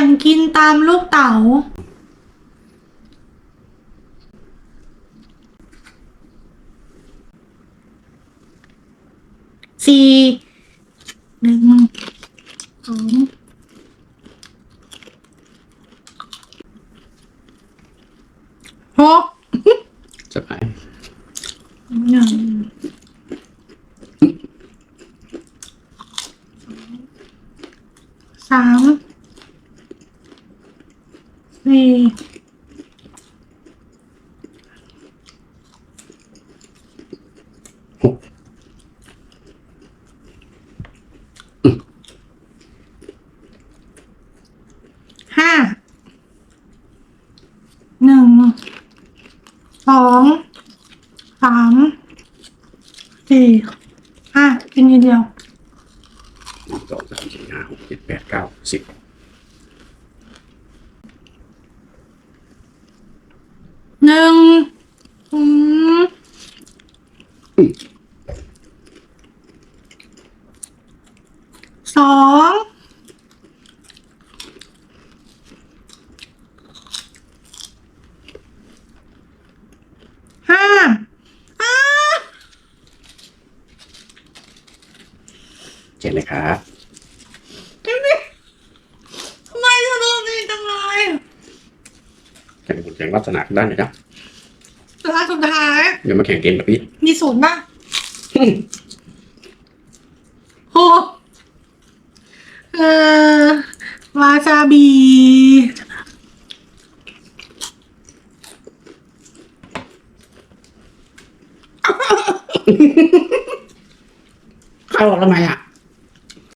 ยงกินตามลูกเต๋า สี่หนึ่งสองหกสบายหนึ่งสาม สี่ห้าหนึ่งสองสามสี่ห้ากินทีเดียวหนึ่งสองสามสี่ห้าหกเจ็ดแปดเก้าสิบ หนึ่งอืม สองห้าอ้าเจ็ดเลยครับทำไมทำไมจะโดนดีจังเลยแข่งผลแข่งลักษณะได้ไหมครับ ร้านสุดท้าย เดี๋ยวมาแข่งเกมกับพี่ มีศูนย์ป่ะโหเออวาซาบิเข้าทำไมอะ